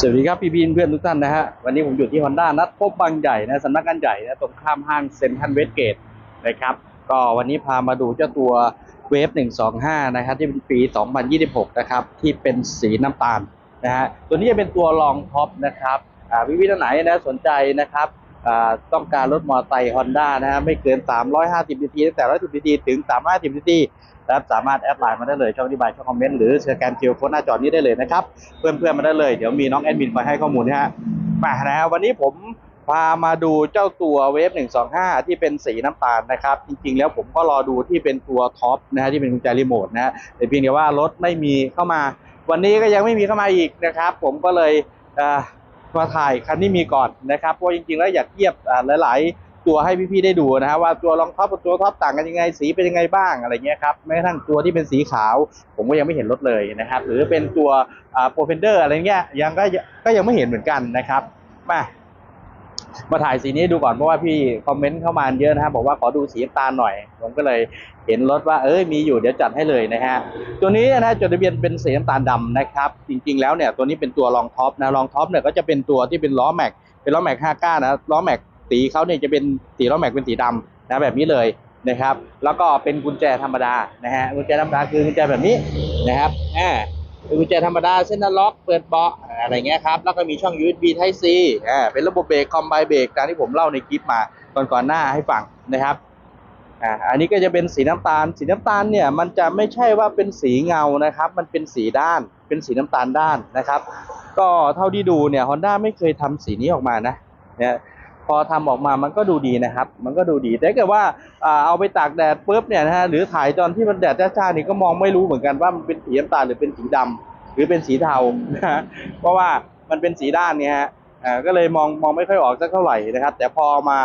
สวัสดีครับพี่พีนเพื่อนทุกท่านนะฮะวันนี้ผมอยู่ที่ฮอนด้านัดพบบางใหญ่นะสำนักงานใหญ่นะตรงข้ามห้างเซ็นทรัลเวสเกตนะครับก็วันนี้พามาดูเจ้าตัวเวฟ125 นะครับที่เป็นปี 2026 นะครับที่เป็นสีน้ำตาลนะฮะตัวนี้จะเป็นตัวรองท็อปนะครับอ่าพี่พีท่านไหนนะสนใจนะครับอ่าต้องการรถมอเตอร์ไซค์ฮอนด้านะฮะไม่เกิน 350นาทีตั้งแต่110นาทีถึง 350นาที นะครับสามารถแอดไลน์มาได้เลยช่องอธิบายช่องคอมเมนต์หรือสแกนคิวโค้ดหน้าจอนี้ได้เลยนะครับเพื่อนๆมาได้เลยเดี๋ยวมีน้องแอดมินคอยให้ข้อมูลนะฮะมานะฮะวันนี้ผมพามาดูเจ้าตัวเวฟ125 ที่เป็นสีน้ำตาลนะครับ จริงๆ แล้วผมก็รอดูที่เป็นตัวท็อปนะฮะที่เป็นกุญแจรีโมทนะฮะแต่เพียงแต่ว่ารถไม่มีเข้ามา วันนี้ก็ยังไม่มีเข้ามาอีกนะครับ ผมก็เลยเมาถ่ายคันที่มีก่อนนะครับเพราะจริงๆ แล้วอยากเทียบอ่าหลายๆ ตัวให้พี่ๆได้ดูนะฮะว่าตัวรองท็อปกับตัวท็อปต่างกันยังไงสีเป็นยังไงบ้างอะไรเงี้ยครับแม้กระทั่งตัวที่เป็นสีขาว ผมก็ยังไม่เห็นรถเลยนะครับ หรือเป็นตัวโปรเฟนเดอร์อะไรเงี้ยยังก็ก็ยังไม่เห็นเหมือนกันนะครับมามาถ่ายสีนี้ดูก่อนเพราะว่าพี่คอมเมนต์เข้ามาเยอะนะครับบอกว่าขอดูสีน้ำตาลหน่อย ผมก็เลยเห็นรถว่าเอ้ยมีอยู่เดี๋ยวจัดให้เลยนะฮะตัวนี้นะจดทะเบียนเป็นสีน้ำตาลดำนะครับ จริงๆแล้วเนี่ยตัวนี้เป็นตัวรองท็อปนะรองท็อปเนี่ยก็จะเป็นตัวที่เป็นล้อแม็กเป็นล้อแม็ก5ก้านะล้อแม็ก สีเขาเนี่ยจะเป็นสีล้อแม็กเป็นสีดำนะแบบนี้เลยนะครับ แล้วก็เป็นกุญแจธรรมดานะฮะกุญแจธรรมดาคือกุญแจแบบนี้นะครับอ่าเป็นกุญแจธรรมดาเส้นล็อกเปิดเบาะอะไรเงี้ยครับแล้วก็มีช่อง USB Type C อ่าเป็นระบบเบรกคอมไบเบรกตามที่ผมเล่าในคลิปมาก่อนก่อนๆหน้าให้ฟังนะครับอ่าอันนี้ก็จะเป็นสีน้ำตาล สีน้ำตาลเนี่ยมันจะไม่ใช่ว่าเป็นสีเงานะครับ มันเป็นสีด้าน เป็นสีน้ำตาลด้านนะครับ ก็เท่าที่ดูเนี่ย Honda ไม่เคยทำสีนี้ออกมานะเนี่ย พอทำออกมามันก็ดูดีนะครับ มันก็ดูดี แต่เกิดว่าเอาไปตากแดดปุ๊บเนี่ยนะฮะหรือถ่ายตอนที่มันแดดจ้าๆนี่ก็มองไม่รู้เหมือนกันว่ามันเป็นสีน้ำตาลหรือเป็นสีดำหรือเป็นสีเทานะเพราะว่ามันเป็นสีด้านเนี่ยฮะก็เลยมองมองไม่ค่อยออกสักเท่าไหร่นะครับ แต่พอมา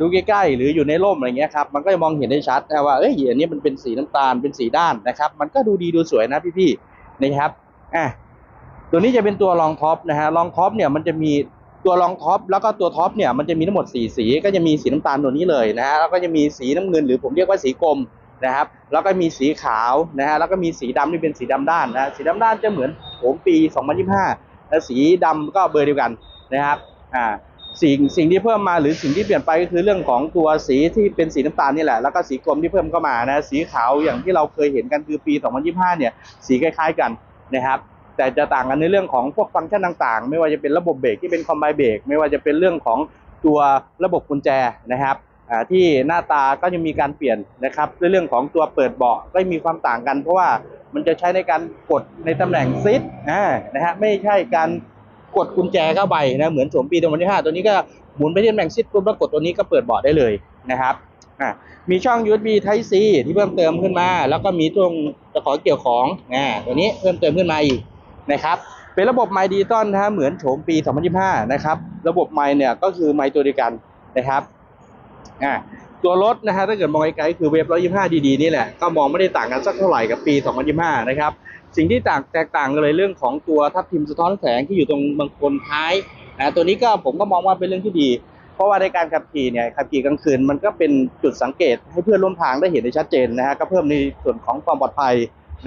ดูใกล้ๆหรืออยู่ในร่มอะไรเงี้ยครับมันก็จะมองเห็นได้ชัดนะว่าเอ้ยอันนี้มันเป็นสีน้ำตาลเป็นสีด้านนะครับ มันก็ดูดีดูสวยนะพี่ๆนะครับอะตัวนี้จะเป็นตัวรองท็อปนะฮะรองท็อปเนี่ยมันจะมี ตัวรองท็อปแล้วก็ตัวท็อปเนี่ยมันจะมีทั้งหมดสีสีก็จะมีสีน้ำตาลตัวนี้เลยนะฮะแล้วก็จะมีสีน้ำเงินหรือผมเรียกว่าสีกรมนะครับแล้วก็มีสีขาวนะฮะแล้วก็มีสีดำที่เป็นสีดำด้านนะสีดำด้านจะเหมือนโผมปี 2025และสีดำก็เบอร์เดียวกันนะครับอ่าสิ่งสิ่งที่เพิ่มมาหรือสิ่งที่เปลี่ยนไปก็คือเรื่องของตัวสีที่เป็นสีน้ำตาลนี่แหละแล้วก็สีกรมที่เพิ่มเข้ามานะสีขาวอย่างที่เราเคยเห็นกันคือปี 2025 เนี่ยสีคล้าย ๆกันนะครับ แต่จะต่างกันในเรื่องของพวกฟังก์ชันต่างๆ ไม่ว่าจะเป็นระบบเบรกที่เป็นคอมไบเบรกไม่ว่าจะเป็นเรื่องของตัวระบบกุญแจนะครับอ่าที่หน้าตาก็จะมีการเปลี่ยนนะครับในเรื่องของตัวเปิดเบาะก็มีความต่างกัน เพราะว่ามันจะใช้ในการกดในตำแหน่งซิดนะฮะไม่ใช่การกดกุญแจเข้าไปนะเหมือนโฉมปีตัวที่ห้าตัวนี้ก็หมุนไปที่ตำแหน่งซิดปุ๊บแล้วกดตัวนี้ก็เปิดเบาะได้เลยนะครับอ่ามีช่อง USB Type C ที่เพิ่มเติมขึ้นมา แล้วก็มีตรงตะขอเกี่ยวของอ่าตัวนี้เพิ่มเติมขึ้นมาอีก นะครับเป็นระบบไมค์ดิจิตอลนะฮะเหมือนโฉมปี 2025 นะครับ ระบบไมค์เนี่ยก็คือไมค์ตัวเดียวกันนะครับอ่าตัวรถนะฮะถ้าเกิดมองไกลๆคือเวฟ125 ดีๆนี่แหละก็มองไม่ได้ต่างกันสักเท่าไหร่กับปี 2025 นะครับสิ่งที่ต่างแตกต่างกันเลยเรื่องของตัวทับทิมสะท้อนแสงที่อยู่ตรงบางคนท้ายนะตัวนี้ก็ผมก็มองว่าเป็นเรื่องที่ดี เพราะว่าในการขับขี่เนี่ยขับขี่กลางคืนมันก็เป็นจุดสังเกตให้เพื่อนร่วมทางได้เห็นได้ชัดเจนนะฮะก็เพิ่มในส่วนของความปลอดภัย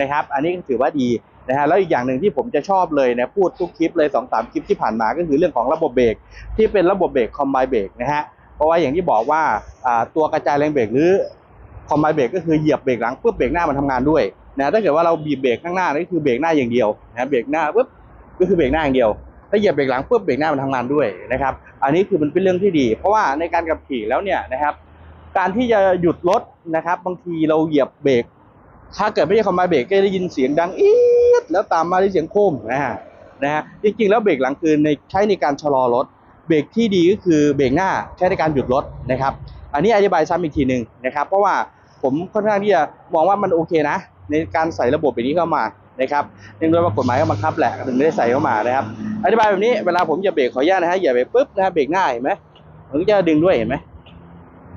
นะครับ อันนี้ถือว่าดี นะฮะแล้วอีกอย่างหนึ่งที่ผมจะชอบเลยนะพูดทุกคลิปเลยสองสามคลิปที่ผ่านมาก็คือเรื่องของระบบเบรกที่เป็นระบบเบรกคอมไบเบรกนะฮะเพราะว่าอย่างที่บอกว่าตัวกระจายแรงเบรกหรือคอมไบเบรกก็คือเหยียบเบรกหลังปุ๊บเบรกหน้ามันทำงานด้วยนะถ้าเกิดว่าเราบีบเบรกข้างหน้านี่คือเบรกหน้าอย่างเดียวนะเบรกหน้าปุ๊บก็คือเบรกหน้าอย่างเดียว ถ้าเหยียบเบรกหลังปุ๊บเบรกหน้ามันทำงานด้วยนะครับอันนี้คือมันเป็นเรื่องที่ดี เพราะว่าในการขับขี่แล้วเนี่ยนะครับการที่จะหยุดรถนะครับบางทีเราเหยียบเบรกถ้าเกิดไม่ใช่คอมไบเบรกก็ได้ยินเสียงดังอี แล้วตามมาด้วยเสียงโครมนะฮะนะฮะจริงๆแล้วเบรกหลังคือในใช้ในการชะลอรถเบรกที่ดีก็คือเบรกหน้าใช้ในการหยุดรถนะครับ อันนี้อธิบายซ้ำอีกทีหนึ่งนะครับเพราะว่าผมค่อนข้างที่จะมองว่ามันโอเคนะ ในการใส่ระบบแบบนี้เข้ามานะครับเนื่องด้วยว่ากฎหมายก็บังคับแหละถึงไม่ได้ใส่เข้ามานะครับอธิบายแบบนี้เวลาผมจะเบรกขออนุญาตนะฮะอย่าเบรกปุ๊บนะฮะเบรกหน้าเห็นไหมมันก็จะดึงด้วยเห็นไหม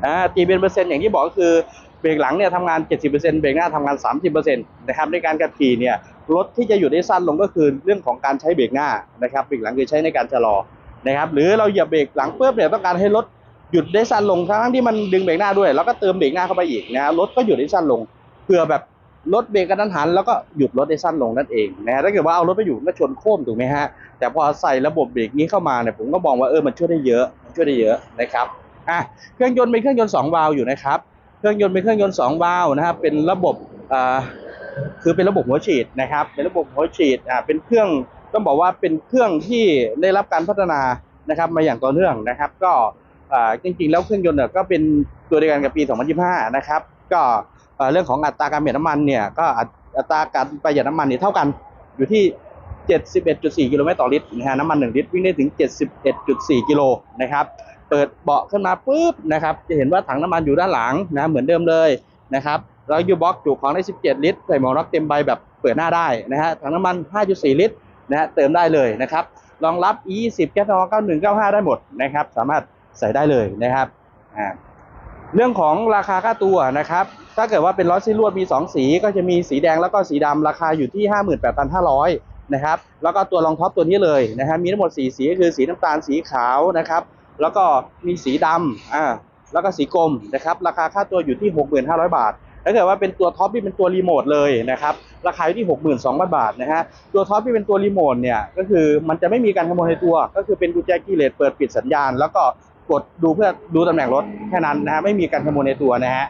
อ่าตีเป็นเปอร์เซ็นต์อย่างที่บอกก็คือเบรกหลังเนี่ยทำงาน 70%เบรกหน้าทำงาน 30%นะครับในการขับขี่เนี่ย รถที่จะหยุดได้สั้นลงก็คือเรื่องของการใช้เบรกหน้านะครับเบรกหลังคือใช้ในการชะลอนะครับหรือเราเหยียบเบรกหลังปุ๊บเนี่ยต้องการให้รถหยุดได้สั้นลงทั้งที่มันดึงเบรกหน้าด้วย แล้วก็เติมเบรกหน้าเข้าไปอีกนะรถก็หยุดได้สั้นลงเพื่อแบบรถเบรกกระทันหันแล้วก็หยุดรถได้สั้นลงนั่นเองนะฮะถ้าเกิดว่าเอารถไปอยู่ก็ชนโค้มถูกไหมฮะแต่พอใส่ระบบเบรกนี้เข้ามาเนี่ยผมก็มองว่าเออมันช่วยได้เยอะช่วยได้เยอะนะครับอะเครื่องยนต์เป็นเครื่องยนต์สองวาล์วอยู่นะครับ เครื่องยนต์เป็นเครื่องยนต์สองวาล์วนะครับเป็นระบบอ่า คือเป็นระบบหัวฉีดนะครับ เป็นระบบหัวฉีดอ่าเป็นเครื่องต้องบอกว่าเป็นเครื่องที่ได้รับการพัฒนานะครับมาอย่างต่อเนื่องนะครับ ก็อ่าจริงๆ แล้วเครื่องยนต์เนี่ยก็เป็นตัวเดียวกันกับปี 2025 นะครับ ก็เอ่เรื่องของอัตราการประหยัดน้ำมันเนี่ยก็อัตอัตราการประหยัดน้ำมันเนี่ยเท่ากันอยู่ที่ 71.4 กิโลเมตรต่อลิตรนะฮะน้ำมัน 1 ลิตรวิ่งได้ถึง 71.4 กิโลนะครับ เปิดเบาะขึ้นมาปุ๊บนะครับ จะเห็นว่าถังน้ำมันอยู่ด้านหลังนะเหมือนเดิมเลยนะครับ แล้วยูบ็อกจุของได้ 17 ลิตร ใส่หมวกน็อกเต็มใบแบบเปิดหน้าได้นะฮะ ถังน้ำมัน 5.4 ลิตรนะฮะ เติมได้เลยนะครับ รองรับ E20 แก๊สนอ91 95 ได้หมดนะครับ สามารถใส่ได้เลยนะครับ อ่า เรื่องของราคาค่าตัวนะครับ ถ้าเกิดว่าเป็นล้อซี่ลวดมี 2 สีก็จะมีสีแดงแล้วก็สีดำราคาอยู่ที่ 58,500 นะครับ แล้วก็ตัวรองท็อปตัวนี้เลยนะครับมีทั้งหมด 4 สีก็คือสีน้ำตาล สีขาวนะครับ แล้วก็มีสีดำอ่า แล้วก็สีกรมนะครับ ราคาค่าตัวอยู่ที่ 6,500บาท ถ้าเกิดว่าเป็นตัวท็อปที่เป็นตัวรีโมทเลยนะครับราคาอยู่ที่ 62,000 บาทนะฮะตัวท็อปที่เป็นตัวรีโมทเนี่ยก็คือมันจะไม่มีการขโมยในตัว ก็คือเป็นกุญแจคีย์เลสเปิดปิดสัญญาณ แล้วก็กดดูเพื่อดูตำแหน่งรถแค่นั้นนะฮะไม่มีการขโมยในตัวนะฮะ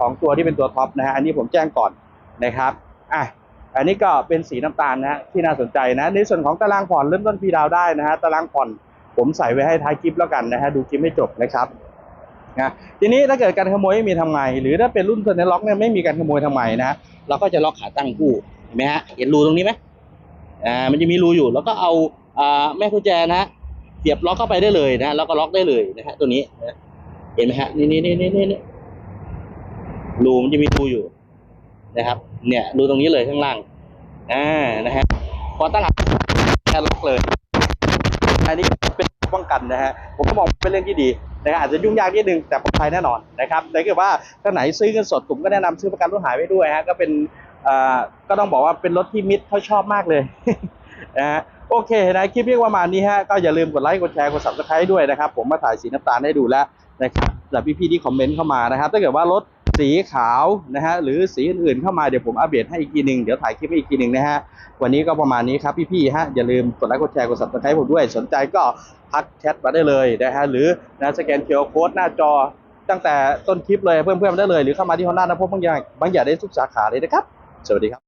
ของตัวที่เป็นตัวท็อปนะฮะอันนี้ผมแจ้งก่อนนะครับอะอันนี้ก็เป็นสีน้ำตาลนะฮะที่น่าสนใจนะในส่วนของตารางผ่อนเริ่มต้นฟรีดาวได้นะฮะตารางผ่อนผมใส่ไว้ให้ท้ายคลิปแล้วกันนะฮะดูคลิปให้จบนะครับ นะทีนี้ถ้าเกิดการขโมยไม่มีทำไง หรือถ้าเป็นรุ่นเทอร์เนล็อกเนี่ยไม่มีการขโมยทำไงนะเราก็จะล็อกขาตั้งคู่เห็นไหมฮะเห็นรูตรงนี้ไหมอ่ามันจะมีรูอยู่ แล้วก็เอาอ่าแม่กุญแจนะฮะเสียบล็อกเข้าไปได้เลยนะแล้วก็ล็อกได้เลยนะฮะตัวนี้นะเห็นไหมฮะนี่นี่นี่นี่นี่รูมันจะมีรูอยู่นะครับ เนี่ยรูตรงนี้เลยข้างล่างอ่านะฮะพอตั้งหลักแค่ล็อกเลยอันนี้ กันนะฮะผมก็มองเป็นเรื่องที่ดีนะฮะอาจจะยุ่งยากนิดนึงแต่ปลอดภัยแน่นอนนะครับแต่เกิดว่าถ้าไหนซื้อเงินสดผมก็แนะนำซื้อประกันรถหายไว้ด้วยฮะก็เป็นเอ่อก็ต้องบอกว่าเป็นรถที่มิตรเขาชอบมากเลยนะฮะโอเคนะคลิปนี้ประมาณนี้ฮะก็อย่าลืมกดไลค์กดแชร์กด subscribe ด้วยนะครับ ผมมาถ่ายสีน้ำตาลให้ดูแล้วนะครับแล้วพี่ๆที่คอมเมนต์เข้ามานะครับถ้าเกิดว่ารถ สีขาวนะฮะหรือสีอื่นๆเข้ามาเดี๋ยวผมอัปเดตให้อีกทีหนึ่งเดี๋ยวถ่ายคลิปให้อีกทีหนึ่งนะฮะวันนี้ก็ประมาณนี้ครับพี่ๆฮะอย่าลืมกดไลค์กดแชร์กดซับสไครต์ผมด้วยสนใจก็ทักแชทมาได้เลยนะฮะหรือนะสแกนเคอร์โค้ดหน้าจอตั้งแต่ต้นคลิปเลยเพื่อนๆได้เลย หรือเข้ามาที่ฮอนด้านะพบบางอย่างบางอย่างได้ทุกสาขาเลยนะครับ สวัสดีครับ